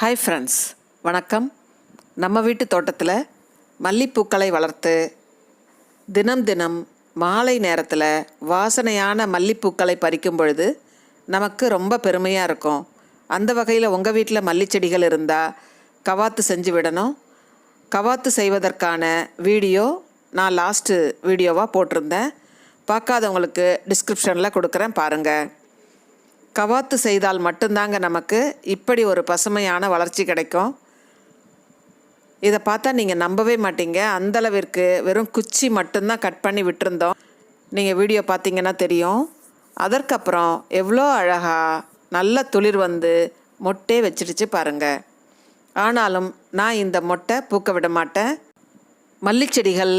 Hi friends வணக்கம். நம்ம வீட்டு தோட்டத்தில் மல்லிப்பூக்களை வளர்த்து தினம் தினம் மாலை நேரத்தில் வாசனையான மல்லிப்பூக்களை பறிக்கும் பொழுது நமக்கு ரொம்ப பெருமையாக இருக்கும். அந்த வகையில் உங்கள் வீட்டில் மல்லிச்செடிகள் இருந்தால் கவாத்து செஞ்சு விடணும். கவாத்து செய்வதற்கான வீடியோ நான் லாஸ்ட்டு வீடியோவாக போட்டிருந்தேன். பார்க்காதவங்களுக்கு டிஸ்கிரிப்ஷனில் கொடுக்குறேன் பாருங்கள் கவாத்து செய்தால் மட்டும்தாங்க நமக்கு இப்படி ஒரு பசுமையான வளர்ச்சி கிடைக்கும். இதை பார்த்தா நீங்கள் நம்பவே மாட்டீங்க. அந்தளவிற்கு வெறும் குச்சி மட்டும்தான் கட் பண்ணி விட்டுருந்தோம். நீங்கள் வீடியோ பார்த்தீங்கன்னா தெரியும். அதற்கப்புறம் எவ்வளோ அழகாக நல்ல துளிர் வந்து மொட்டே வச்சிடுச்சு பாருங்கள் ஆனாலும் நான் இந்த மொட்டை பூக்க விட மாட்டேன். மல்லிச்செடிகள்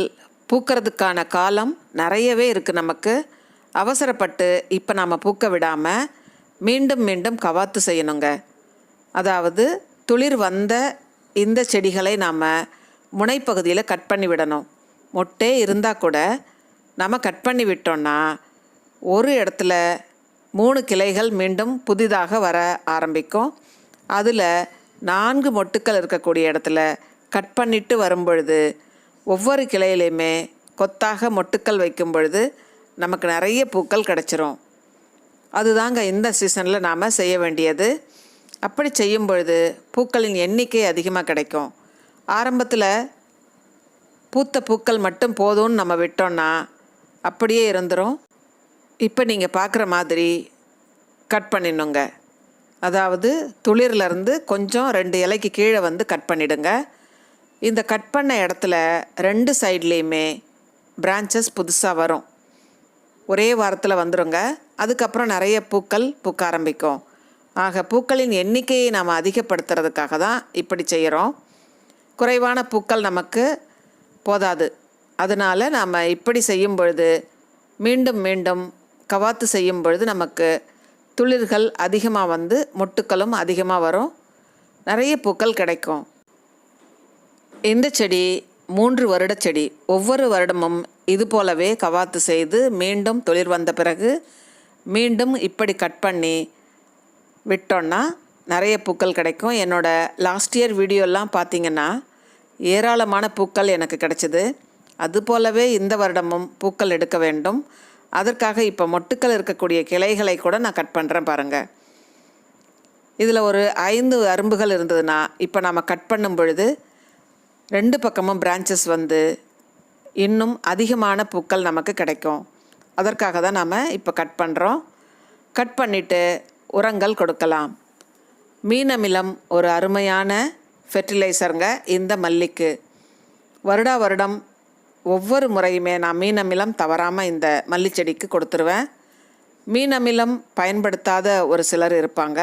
பூக்கிறதுக்கான காலம் நிறையவே இருக்குது நமக்கு. அவசரப்பட்டு இப்போ நாம் பூக்க விடாமல் மீண்டும் மீண்டும் கவாத்து செய்யணுங்க. அதாவது துளிர் வந்த இந்த செடிகளை நாம் முனைப்பகுதியில் கட் பண்ணி விடணும். மொட்டே இருந்தால் கூட நம்ம கட் பண்ணி விட்டோம்னா ஒரு இடத்துல மூணு கிளைகள் மீண்டும் புதிதாக வர ஆரம்பிக்கும். அதில் நான்கு மொட்டுக்கள் இருக்கக்கூடிய இடத்துல கட் பண்ணிட்டு வரும்பொழுது ஒவ்வொரு கிளையிலையுமே கொத்தாக மொட்டுக்கள் வைக்கும் பொழுது நமக்கு நிறைய பூக்கள் கிடச்சிரும். அதுதாங்க இந்த சீசனில் நாம் செய்ய வேண்டியது. அப்படி செய்யும் பொழுது பூக்களின் எண்ணிக்கை அதிகமாக கிடைக்கும். ஆரம்பத்தில் பூத்த பூக்கள் மட்டும் போதும்னு நம்ம விட்டோம்னா அப்படியே இருந்துரும். இப்போ நீங்கள் பார்க்குற மாதிரி கட் பண்ணிடணுங்க. அதாவது துளிர்லேருந்து கொஞ்சம் ரெண்டு இலைக்கு கீழே வந்து கட் பண்ணிடுங்க. இந்த கட் பண்ண இடத்துல ரெண்டு சைட்லேயுமே பிரான்ச்சஸ் புதுசாக வரும். ஒரே வாரத்தில் வந்துருங்க. அதுக்கப்புறம் நிறைய பூக்கள் பூக்க ஆரம்பிக்கும். ஆக பூக்களின் எண்ணிக்கையை நாம் அதிகப்படுத்துறதுக்காக தான் இப்படி செய்கிறோம். குறைவான பூக்கள் நமக்கு போதாது. அதனால் நாம் இப்படி செய்யும் பொழுது மீண்டும் மீண்டும் கவாத்து செய்யும் பொழுது நமக்கு துளிர்கள் அதிகமாக வந்து மொட்டுக்களும் அதிகமாக வரும். நிறைய பூக்கள் கிடைக்கும். இந்த செடி மூன்று வருட செடி ஒவ்வொரு வருடமும் இது போலவே கவாத்து செய்து மீண்டும் தொழில் வந்த பிறகு மீண்டும் இப்படி கட் பண்ணி விட்டோன்னா நிறைய பூக்கள் கிடைக்கும். என்னோடய லாஸ்ட் இயர் வீடியோலாம் பார்த்தீங்கன்னா ஏராளமான பூக்கள் எனக்கு கிடைச்சிது. அது போலவே இந்த வருடமும் பூக்கள் எடுக்க வேண்டும். அதற்காக இப்போ மொட்டுக்கள் இருக்கக்கூடிய கிளைகளை கூட நான் கட் பண்ணுறேன் பாருங்கள் இதில் ஒரு ஐந்து அரும்புகள் இருந்ததுன்னா இப்போ நாம் கட் பண்ணும் பொழுது ரெண்டு பக்கமும் பிரான்ச்சஸ் வந்து இன்னும் அதிகமான பூக்கள் நமக்கு கிடைக்கும். அதற்காக தான் நாம் இப்போ கட் பண்ணுறோம் கட் பண்ணிவிட்டு உரங்கள் கொடுக்கலாம். மீன் அமிலம் ஒரு அருமையான ஃபெர்டிலைசருங்க இந்த மல்லிக்கு. வருடா வருடம் ஒவ்வொரு முறையுமே நான் மீன் அமிலம் தவறாமல் இந்த மல்லிச்செடிக்கு கொடுத்துருவேன். மீன் அமிலம் பயன்படுத்தாத ஒரு சிலர் இருப்பாங்க.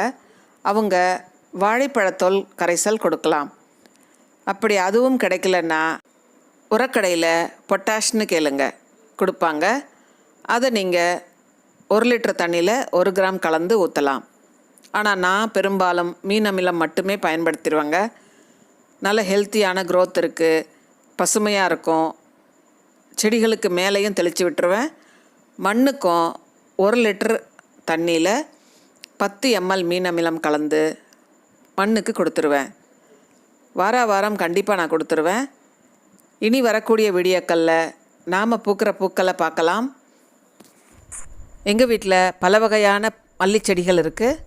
அவங்க வாழைப்பழத்தோல் கரைசல் கொடுக்கலாம். அப்படி அதுவும் கிடைக்கலன்னா உரக்கடையில் பொட்டாஷ்னு கேளுங்க. கொடுப்பாங்க. அதை நீங்கள் ஒரு லிட்டர் தண்ணியில் ஒரு கிராம் கலந்து ஊற்றலாம் ஆனால் நான் பெரும்பாலும் மீன் அமிலம் மட்டுமே பயன்படுத்திடுவாங்க. நல்ல ஹெல்த்தியான க்ரோத் இருக்குது பசுமையாக இருக்கும். செடிகளுக்கு மேலேயும் தெளித்து விட்டுருவேன். மண்ணுக்கும் ஒரு லிட்டர் தண்ணியில் பத்து எம்எல் மீன் அமிலம் கலந்து மண்ணுக்கு கொடுத்துருவேன். வார வாரம் கண்டிப்பாக நான் கொடுத்துருவேன். இனி வரக்கூடிய வீடியோக்களில் நாம் பூக்கிற பூக்களை பார்க்கலாம். எங்கள் வீட்டில் பல வகையான மல்லி செடிகள் இருக்குது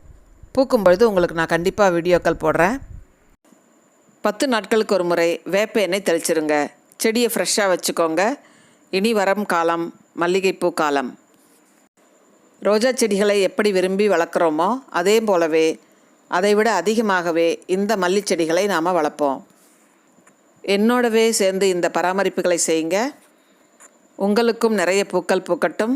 பூக்கும் பொழுது உங்களுக்கு நான் கண்டிப்பாக வீடியோக்கள் போடுறேன். பத்து நாட்களுக்கு ஒரு முறை வேப்ப எண்ணெய் தெளிச்சிருங்க. செடியை ஃப்ரெஷ்ஷாக வச்சுக்கோங்க. இனி வரம் காலம் மல்லிகைப்பூ காலம். ரோஜா செடிகளை எப்படி விரும்பி வளர்க்குறோமோ அதே போலவே அதைவிட அதிகமாகவே இந்த மல்லி செடிகளை நாம் வளர்ப்போம். என்னோடவே சேர்ந்து இந்த பராமரிப்புகளை செய்யுங்க. உங்களுக்கும் நிறைய பூக்கள் பூக்கட்டும்.